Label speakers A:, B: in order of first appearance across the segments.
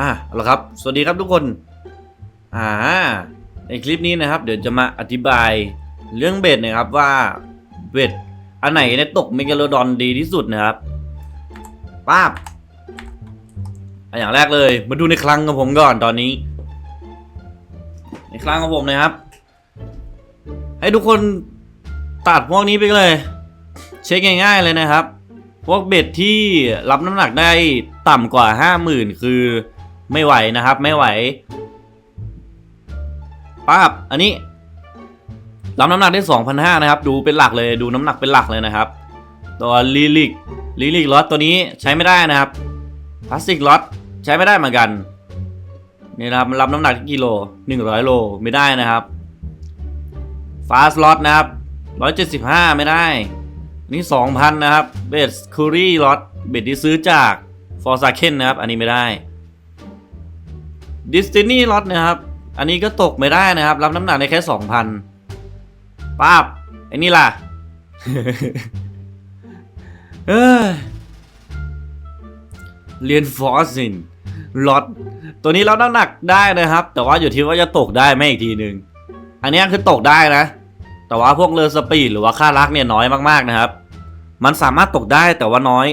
A: อะเอาละครับ สวัสดีครับทุกคน อ่า ในคลิปนี้นะครับ เดี๋ยวจะมาอธิบายเรื่องเบ็ดนะครับว่าเบ็ดอันไหนเนี่ยตกเมกาโลดอนดีที่สุดนะครับป้าบอะอย่างแรกเลย มาดูในคลังของผมก่อนตอนนี้ ในคลังของผมนะครับ ให้ทุกคนตัดพวกนี้ไปเลย เช็คง่ายๆเลยนะครับ พวกเบ็ดที่รับน้ำหนักได้ต่ำกว่า 50,000 คือ ไม่ไหวนะครับ ไม่ไหวป้าบอันนี้รับน้ำหนักได้ 2,500 นะครับ ดูเป็นหลักเลยดูน้ำหนักเป็นหลักเลยนะครับ ตัวลิลิกลิลิกล็อตตัวนี้ใช้ไม่ได้นะครับพลาสติกล็อตใช้ไม่ได้เหมือนกันนี่นะครับรับน้ำหนักกิโล 100 โลไม่ได้นะครับฟาสล็อตนะครับ 175 ไม่ได้นี่ 2,000 นะครับเบสคูรี่ล็อตเบสที่ซื้อจากฟอร์ซาเคนนะครับ อันนี้ไม่ได้ ดิสตินีล็อตนะครับ อันนี้ก็ตกไม่ได้นะครับ รับน้ำหนักได้แค่2,000ป้าบไอ้นี่ล่ะเเรียนฟอร์ซินล็อตตัวนี้รับน้ำหนักได้นะครับ แต่ว่าอยู่ที่ว่าจะตกได้ไหมอีกทีหนึ่งอันนี้คือตกได้นะ แต่ว่าพวกเรือสปีดหรือว่าค่ารักเนี่ยน้อยมากๆนะครับ มันสามารถตกได้แต่ว่าน้อย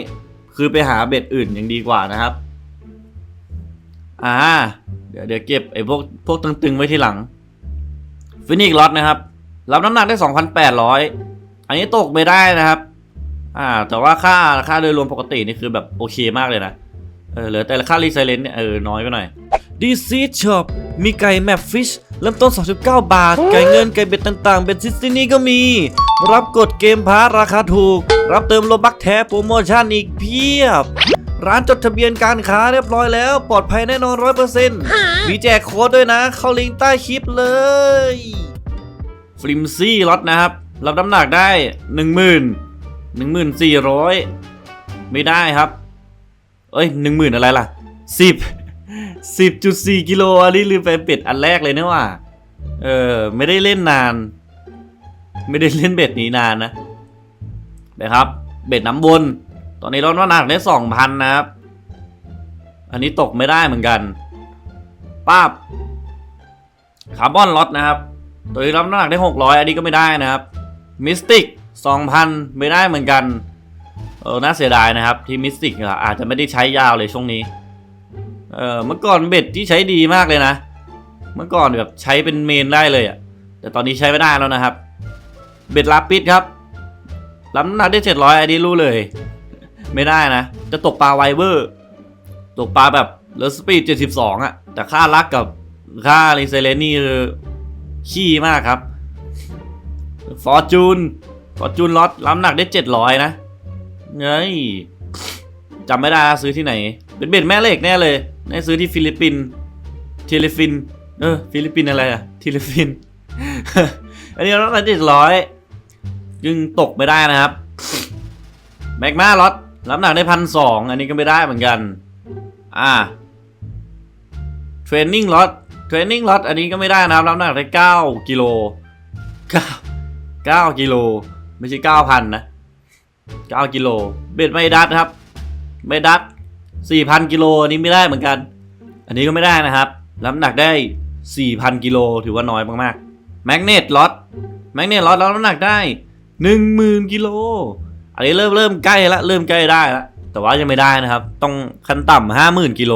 A: คือไปหาเบ็ดอื่นยังดีกว่านะครับ อ่า ดี๋ยวเดี๋ยวเก็บไอ้พวกพวกตึงๆไว้ทีหลังฟินิกล็อตนะครับ รับน้ำหนักได้ 2,800 อันนี้ตกไม่ได้นะครับ อ่า แต่ว่าค่าค่าโดยรวมปกตินี่คือแบบโอเคมากเลยนะ เออเหลือแต่ค่ารีไซเลนเนี่ยเออน้อยไปหน่อยดีซีช็อปมีไก่แมปฟิชเริ่มต้น39บาท ไก่เงินไก่เบ็ดต่างๆ เบ็ดซิสตินี่ก็มี รับกดเกมพาร์ราคาถูก รับเติมโลบักแท้โปรโมชั่นอีกเพียบ ร้านจดทะเบียนการค้าเรียบร้อยแล้ว ปลอดภัยแน่นอน100%มีแจกโค้ดด้วยนะ เข้าลิงก์ใต้คลิปเลยฟลิมซี่ล็อตนะครับ รับน้ำหนักได้10,000 1400ไม่ได้ครับ เอ้ย10,000อะไรล่ะ10 10.4กิโลอันนี้ลืมไปเป็ดอันแรกเลยนะว่าเออไม่ได้เล่นนาน ไม่ได้เล่นเบ็ดนี้นานนะนะครับ เบ็ดน้ำวนต อนนี้ลดน้ำหนักได้2,000นนะครับ อันนี้ตกไม่ได้เหมือนกันป้าบคาร์บอนล็อตนะครับ ตัวนี้รับน้ำหนักได้600อันนี้ก็ไม่ได้นะครับมิสติก2,000ไม่ได้เหมือนกันเออน่าเสียดายนะครับ ที่มิสติกอาจจะไม่ได้ใช้ยาวเลยช่วงนี้เออเมื่อก่อนเบ็ดที่ใช้ดีมากเลยนะ เมื่อก่อนแบบใช้เป็นเมนได้เลยอะแต่ตอนนี้ใช้ไม่ได้แล้วนะครับ เบ็ดลาปิดครับรับน้ำหนักได้เจ็ดร้อยอันนี้รู้เลย ไม่ได้นะ จะตกปลาไวเวอร์ ตกปลาแบบเลสปีดเจ็ดสิบสองอะแต่ค่ารักกับค่ารีเซเลนนี่คือขี้มากครับ ฟอร์จูน ฟอร์จูนล็อตล้ำหนักได้เจ็ดร้อยนะเฮ้ยจำไม่ได้ซื้อที่ไหน เป็นเบ็ดแม่เหล็กแน่เลยน่ซื้อที่ฟิลิปปินส์เทเลฟิน เออ ฟิลิปปินส์อะไรอะเทเลฟิน อันนี้ร้อยเจ็ดร้อยยังตกไม่ได้นะครับ แมกมาล็อต รับหนักได้พันสองอันนี้ก็ไม่ได้เหมือนกัน อ่าเทรนนิ่งล็อตเทรนนิ่งล็อตอันนี้ก็ไม่ได้นะครับรับหนักได้เก้ากิโลเก้าเก้ากิโลไม่ใช่เก้าพันนะเก้ากิโลเบ็ดไม่ดัดครับ ไม่ดัด4,000กิโลอันนี้ไม่ได้เหมือนกัน อันนี้ก็ไม่ได้นะครับรับน้ำหนักได้4,000กิโลถือว่าน้อยมากๆแมกเนตล็อตแมกเนตล็อตรับน้ำหนักได้10,000กิโล อันนี้เริ่มเริ่มใกล้แล้วเริ่มใกล้ได้แล้วแต่ว่ายังไม่ได้นะครับ ต้องขั้นต่ำ50,000กิโล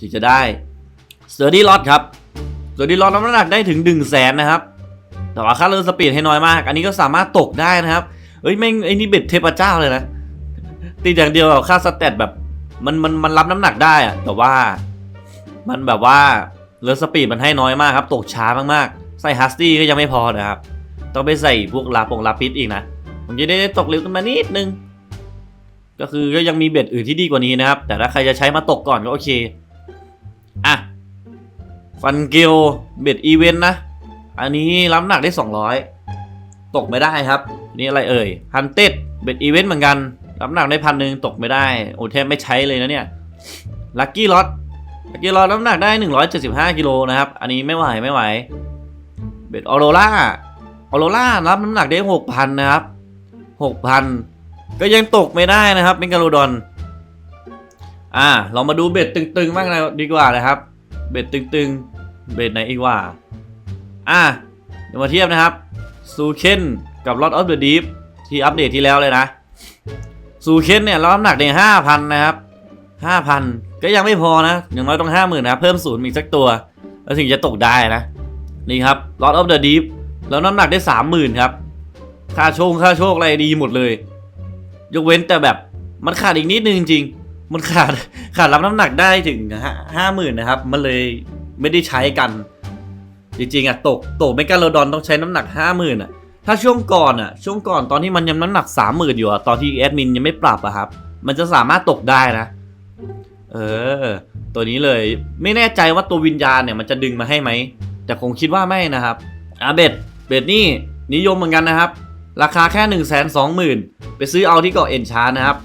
A: ถึงจะได้เซอร์ดี้ล็อตครับเซอร์ดี้ล็อตรับน้ำหนักได้ถึง1 0 0 0 0แสนนะครับ แต่ว่าค่าเริ่มสปีดให้น้อยมาก อันนี้ก็สามารถตกได้นะครับเอ้ยแม่งไอ้นี่เบ็ดเทพเจ้าเลยนะตีอย่างเดียวค่าสเตตแบบมันมันมันรับน้ำหนักได้อะแต่ว่ามันแบบว่าเรือสปีดมันให้น้อยมากครับ ตกช้ามากๆ ใส่ฮัสตี้ก็ยังไม่พอนะครับ ต้องไปใส่พวกลาปงลาปิดอีกนะ ผมจะได้ตกเร็วขึ้นมานิดนึง ก็คือก็ยังมีเบ็ดอื่นที่ดีกว่านี้นะครับ แต่ถ้าใครจะใช้มาตกก่อนก็โอเค อะ ฟันเกลเบ็ดอีเวนต์นะ อันนี้รับน้ำหนักได้ 200 ตกไม่ได้ครับ นี่อะไรเอ่ยฮันเต็ดเบ็ดอีเวนต์เหมือนกัน รับน้ำหนักได้พันหนึ่งตกไม่ได้ โอ้แทบไม่ใช้เลยนะเนี่ย ลัคกี้ล็อตลัคกี้ล็อตน้ำหนักได้ 175กิโลนะครับ อันนี้ไม่ไหวไม่ไหว เบ็ดออโรล่าออโรล่ารับน้ำหนักได้ 6,000 นะครับ 6,000 ก็ยังตกไม่ได้นะครับเป็นกาโลดอน อ่า เรามาดูเบ็ดตึงๆบ้างนะดีกว่านะครับ เบ็ดตึงๆ เบ็ดไหนอีกว่า อ่าเดี๋ยวมาเทียบนะครับซูเคนกับ Lot of the Deep ที่อัปเดตที่แล้วเลยนะซูเคนเนี่ยรับน้ำหนักในห้าพันนะครับห้าพันก็ยังไม่พอนะ อย่างน้อยต้องห้าหมื่นนะ เพิ่มศูนย์อีกสักตัว แล้วถึงจะตกได้นะ นี่ครับ Lot of the Deep แล้วน้ำหนักได้สามหมื่นครับ ค่าโชคค่าโชคอะไรดีหมดเลย ยกเว้นแต่แบบมันขาดอีกนิดนึงจริง มันขาดขาดรับน้ำหนักได้ถึงห้าหมื่นนะครับ มันเลยไม่ได้ใช้กัน จริงๆอะตกตกเมกาโลดอนต้องใช้น้ำหนักห้าหมื่นอะถ้าช่วงก่อนอะช่วงก่อนตอนที่มันยังน้ำหนักสามหมื่นอยู่อะตอนที่แอดมินยังไม่ปรับอะครับ มันจะสามารถตกได้นะ เออ ตัวนี้เลยไม่แน่ใจว่าตัววิญญาณเนี่ยมันจะดึงมาให้ไหมแต่คงคิดว่าไม่นะครับอาเบ็ดเบ็ดนี่นิยมเหมือนกันนะครับ ราคาแค่1นึ่งแสนสองหมื่นไปซื้อเอาที่เกาะเอ็นชานะครับ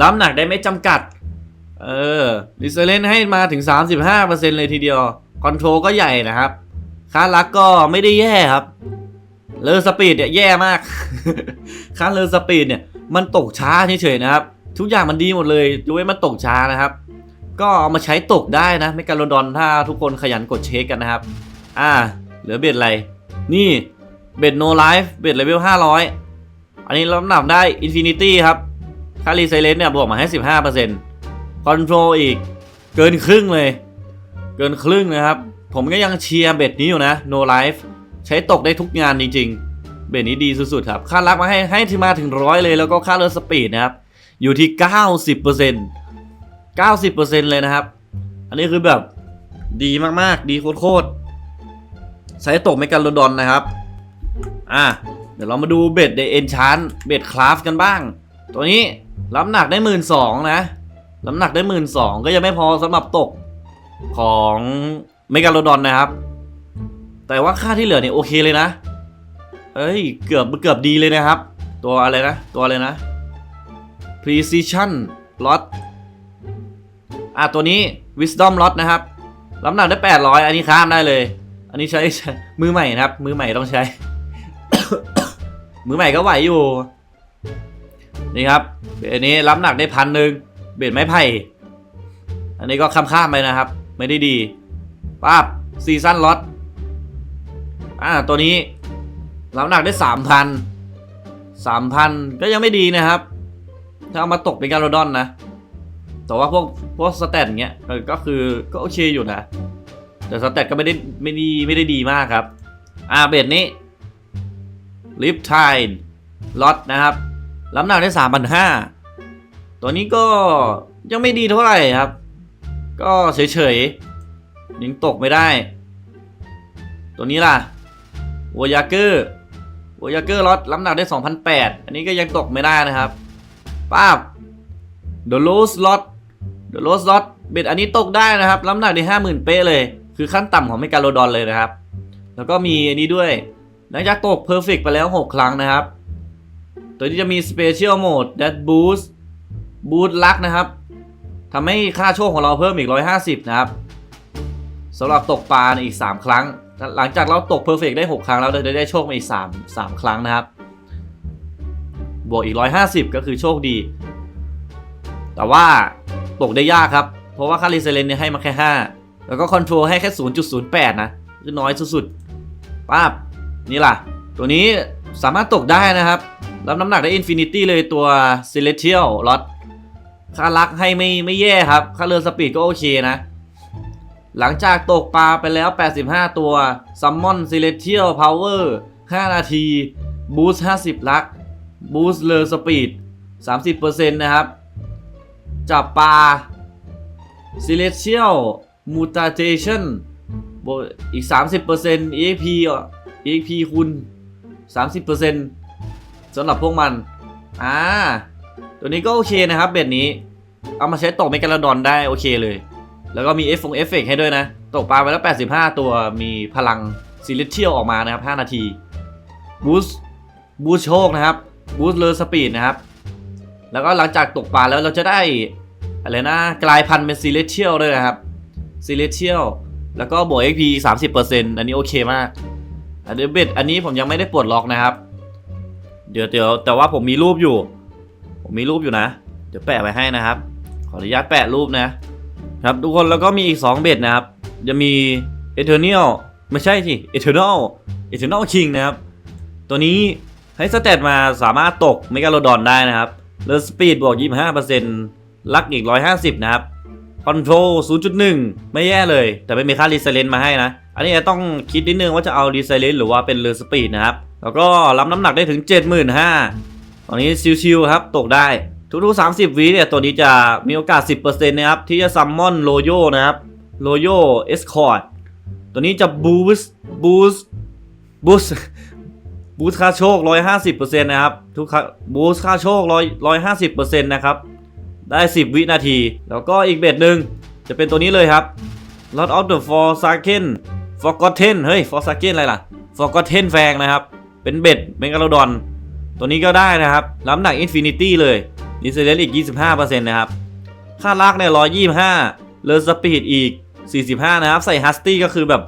A: รับน้ำหนักได้ไม่จำกัด เออดิเซเลนให้มาถึง 35%เลยทีเดียว คอนโทรลก็ใหญ่นะครับค่ารักก็ไม่ได้แย่ครับ เลอสปีดเนี่ยแย่มาก ค่าเลอสปีดเนี่ยมันตกช้าเฉยๆนะครับ ทุกอย่างมันดีหมดเลยยกเว้นมันตกช้านะครับ ก็เอามาใช้ตกได้นะไม่การโลดอนถ้าทุกคนขยันกดเช็คกันนะครับ อ่า เหลือเบ็ดอะไร นี่ เบ็ดโนไลฟ์เบ็ดเลเวล500อันนี้รับน้ำหนักได้อินฟินิตี้ครับ ค่ารีไซเลนเนี่ยบวกมาให้15%คอนโทรลอีกเกินครึ่งเลย เกินครึ่งนะครับ ผมก็ยังเชียร์เบ็ดนี้อยู่นะ no life ใช้ตกได้ทุกงานจริงๆ เบ็ดนี้ดีสุดๆครับ ค่ารักมาให้ให้ที่มาถึงร้อยเลยแล้วก็ค่าเรือสปีดนะครับ อยู่ที่ 90% 90%เลยนะครับ อันนี้คือแบบดีมากๆ ดีโคตรๆใช้ตกไม่กันโลดอนนะครับ อะเดี๋ยวเรามาดูเบ็ดในเอนชานเบ็ดคราฟกันบ้าง ตัวนี้รับหนักได้หมื่นสองนะรับหนักได้หมื่นสองก็ยังไม่พอสำหรับตกของเมกาโลดอนนะครับ แต่ว่าค่าที่เหลือเนี่ยโอเคเลยนะเอ้ยเกือบเกือบดีเลยนะครับ ตัวอะไรนะ ตัวอะไรนะ precision lot อะตัวนี้ wisdom lot นะครับรับหนักได้ 800 อันนี้ข้ามได้เลย อันนี้ใช้มือใหม่นะครับ มือใหม่ต้องใช้ มือใหม่ก็ไหวอยู่ นี่ครับเบ็ดอันนี้รับหนักได้พันหนึ่งเบ็ดไม้ไผ่ อันนี้ก็ข้ามข้าไปนะครับ ไม่ได้ดีป้าบซีซั่นล็อตอ่าตัวนี้รับหนักได้สามพันสามพันก็ยังไม่ดีนะครับ ถ้าเอามาตกเป็นการโรดอนนะ แต่ว่าพวกพวกสแตทเงี้ยก็คือก็โอเคอยู่นะ แต่สแตทก็ไม่ได้ไม่ดีไม่ได้ดีมากครับ อ่าเบ็ดนี้ ลิฟทายล็อตนะครับรับหนักได้สามพันห้าตัวนี้ก็ยังไม่ดีเท่าไหร่ครับ ก็เฉยๆยังตกไม่ได้ ตัวนี้ล่ะวอยาเกอร์วอยาเกอร์ล็อตรับหนักได้2,008อันนี้ก็ยังตกไม่ได้นะครับป้าบเดอะโลสล็อตเดอะโลสล็อตเบ็ดอันนี้ตกได้นะครับรับหนักได้ 50,000 เป๊ะเลย คือขั้นต่ำของเมกาโลดอนเลยนะครับ แล้วก็มีอันนี้ด้วย หลังจากตกเพอร์เฟกไปแล้ว 6 ครั้งนะครับ ตัวนี้จะมี Special Mode That Boost Boost Luck นะครับทำให้ค่าโชคของเราเพิ่มอีก 150 นะครับสำหรับตกปลาอีก 3 ครั้ง หลังจากเราตกเพอร์เฟกได้ 6 ครั้งแล้วเราจะได้โชคมาอีก 3 3 ครั้งนะครับ บวกอีก 150 ก็คือโชคดี แต่ว่าตกได้ยากครับ เพราะว่าค่ารีเซเลนเนี่ยให้มาแค่ 5 แล้วก็คอนโทรลให้แค่ 0.08 นะ คือน้อยสุดๆป้าบ นี่ล่ะ ตัวนี้สามารถตกได้นะครับ รับน้ำหนักได้อินฟินิตี้เลยตัว Celestial ล็อตค่ารักให้ไม่ไม่แย่ครับ ค่าเรือสปีดก็โอเคนะ หลังจากตกปลาไปแล้ว 85 ตัว Summon Celestial Power 5นาที Boost 50 ลัก Boost เรือสปีด 30%นะครับ จับปลา Celestial Mutation บวกอีก 30% EXP อะ EXP คูณ30%สำหรับพวกมัน อ่า ตัวนี้ก็โอเคนะครับเบ็ดนี้ เอามาใช้ตกเมกาลดอนได้โอเคเลย แล้วก็มีเอฟฟงเอฟเฟกให้ด้วยนะ ตกปลาไปแล้ว 85 ตัวมีพลังซิลิเทียลออกมานะครับ 5 นาที บูสบูสโชคนะครับ บูสเลอร์สปีดนะครับ แล้วก็หลังจากตกปลาแล้วเราจะได้อะไรนะ กลายพันธุ์เป็นซิลิเทียลด้วยนะครับซิลิเทียลแล้วก็บวก XP 30%อันนี้โอเคมาก อันนี้เบ็ดอันนี้ผมยังไม่ได้ปลดล็อกนะครับ เดี๋ยวเดี๋ยวแต่ว่าผมมีรูปอยู่ ผมมีรูปอยู่นะ เดี๋ยวแปะไว้ให้นะครับ ขออนุญาตแปะรูปนะ ครับทุกคนแล้วก็มีอีก2เบ็ดนะครับ จะมี Eternal ไม่ใช่สิ Eternal Eternal King นะครับ ตัวนี้ให้สเตตมาสามารถตกเมกาโลดอนได้นะครับเลสปีดบวก 25%ลักอีก 150 นะครับ คอนโทรล0.1 ไม่แย่เลย แต่ไม่มีค่ารีเซเลนมาให้นะ อันนี้จะต้องคิดนิดนึงว่าจะเอารีเซเลนหรือว่าเป็นเลสปีดนะครับ แล้วก็รับน้ำหนักได้ถึง 75,000 ตอนนี้ชิวๆครับ ตกได้ ทุกๆ 30วิเนี่ยตัวนี้จะมีโอกาส 10%นะครับ ที่จะซัมมอนโลโยนะครับโลโยเอสคอร์ดตัวนี้จะบูสต์บูสต์บูสต์บูสต์ค่าโชค 150%นะครับทุกครั้งบูสต์ค่าโชค100 150%นะครับ ได้ 10 วินาที แล้วก็อีกเบ็ดหนึ่งจะเป็นตัวนี้เลยครับ Lot of the Forsaken Forgotten เฮ้ย Forsaken อะไรล่ะ Forgotten แฟงนะครับ เป็นเบ็ดเมกาโลดอน ตัวนี้ก็ได้นะครับน้ำหนัก Infinity เลยดีเซลอีก 25%นะครับ ค่าลากเนี่ย125เลอสปีดอีก 45 นะครับ ใส่ฮัสตี้ก็คือแบบ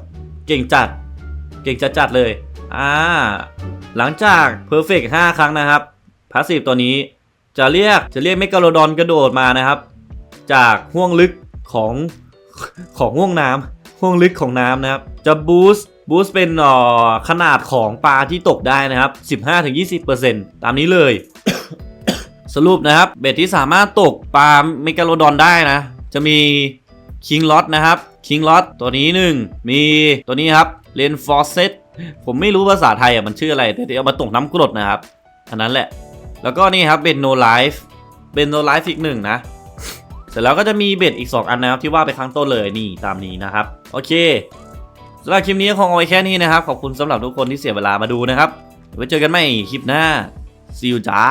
A: เก่งจัด เก่งจัดจัดเลย อ่า หลังจาก Perfect 5 ครั้งนะครับพาสซีฟตัวนี้ จะเรียกจะเรียกเมกาโลดอนกระโดดมานะครับ จากห่วงลึกของของห่วงน้ำห่วงลึกของน้ำนะครับ จะบูสต์บูสต์เป็นอ่อขนาดของปลาที่ตกได้นะครับ 15-20%ตามนี้เลย สรุปนะครับ เบ็ดที่สามารถตกปลาเมกาโลดอนได้นะ จะมีคิงล็อตนะครับคิงล็อตตัวนี้หนึ่งมีตัวนี้ครับเลนฟอร์เซตผมไม่รู้ภาษาไทยอะมันชื่ออะไรแต่เดี๋ยวเอามาตกน้ำกรดนะครับ อันนั้นแหละ แล้วก็นี่ครับเบ็ดโนไลฟ์เบ็ดโนไลฟ์อีกหนึ่งนะ เสร็จแล้วก็จะมีเบ็ดอีก 2 อันนะครับที่ว่าไปข้างต้นเลยนี่ตามนี้นะครับ โอเคสำหรับคลิปนี้คงเอาไว้แค่นี้นะครับ ขอบคุณสำหรับทุกคนที่เสียเวลามาดูนะครับไว้เจอกันใหม่คลิปหน้า see you จ้า